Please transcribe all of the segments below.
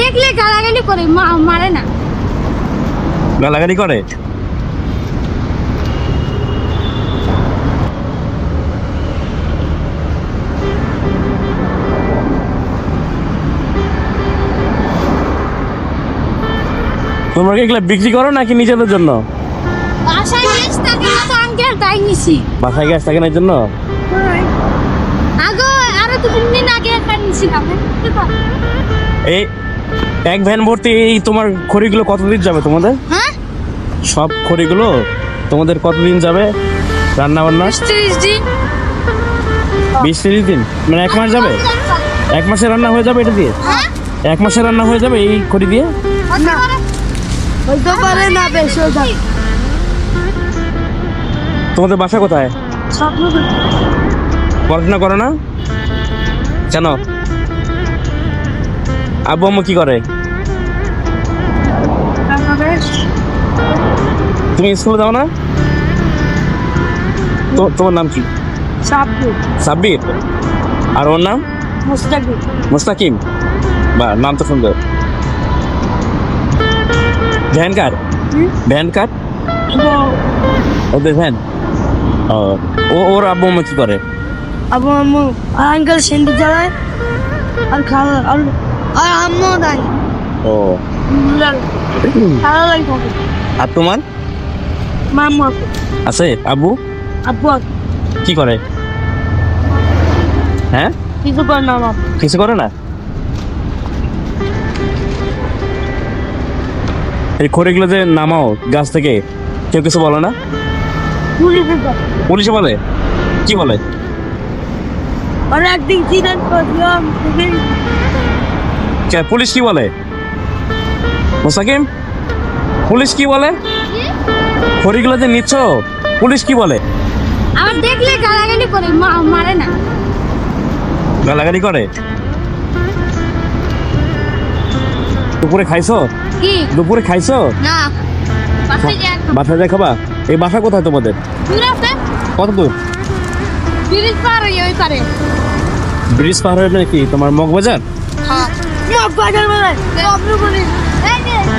দেখলে গালাগালি করে মারে না। গালাগালি করে? তোমরা কি এগুলো বিক্রি করো নাকি নিজেদের জন্য? বাসায় গ্যাস থাকে না তো আঙ্কেল তাই নিছি। বাসায় গ্যাস থাকে না জন্য? আগে আরও নিছিলাম এই এক ভ্যান ভর্তি এই তোমার খড়িগুলো কতদিন যাবে তোমাদের? হ্যাঁ? সব খড়িগুলো তোমাদের কতদিন যাবে রান্না বান্না বিশ ত্রিশ দিন? মানে এক মাস যাবে? এক মাসে রান্না হয়ে যাবে এটা দিয়ে? হ্যাঁ। এক মাসে রান্না হয়ে যাবে এই খড়ি দিয়ে? তোমাদের বাসা কোথায়? পড়াশোনা করো না? কেন আব্বু আম্মু কি করে? তুমি স্কুলে যাও না? তোমার নাম কি? সাব্বির। আর ওর নাম? মুস্তাকিম। বা নাম তো সুন্দর। ভ্যান কার? ভ্যান কার? ওদের ভ্যান। ও ওর আব্বু আম্মু কি করে? আবু আম্মু আঙ্কেল সেন্ডি চালায় আর খালা আর আর আম্মু নাই ও। খালা লাগে আর তোমার? মাম্মু আছে? আব্বু? আব্বু কি করে? হ্যাঁ? কিছু করে না কিছু করে না? এই খড়িগুলো যে নামাও গাছ থেকে কেউ কিছু বলে না? পুলিশে বলে। কি বলে? চিনেন পুলিশ কি বলে? মোসাকিম পুলিশ কি বলে? খড়িগুলো যে নিচ্ছ পুলিশ কি বলে? আমার দেখলে গালাগালি করে মারে না। গালাগালি করে? দুপুরে খাইছো? কি? দুপুরে খাইছো? না। বাসায় যাই খাবা? এই বাসা কোথায় তোমাদের? দূর আছে। কত দূর? ব্রিজ পার হয়ে ওই পারে। ব্রিজ পার হয়ে নাকি তোমার মগবাজার? হ্যাঁ। মগ বাজার মানে? অপ্রু বলি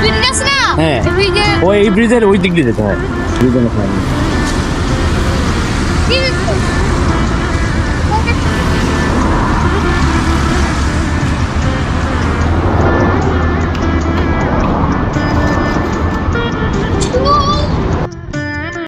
ব্রিজ আছে না হ্যাঁ। এই ব্রিজে ও এই ব্রিজের ওই দিক দিয়ে যেতে হয় ব্রিজের ওখানে। কি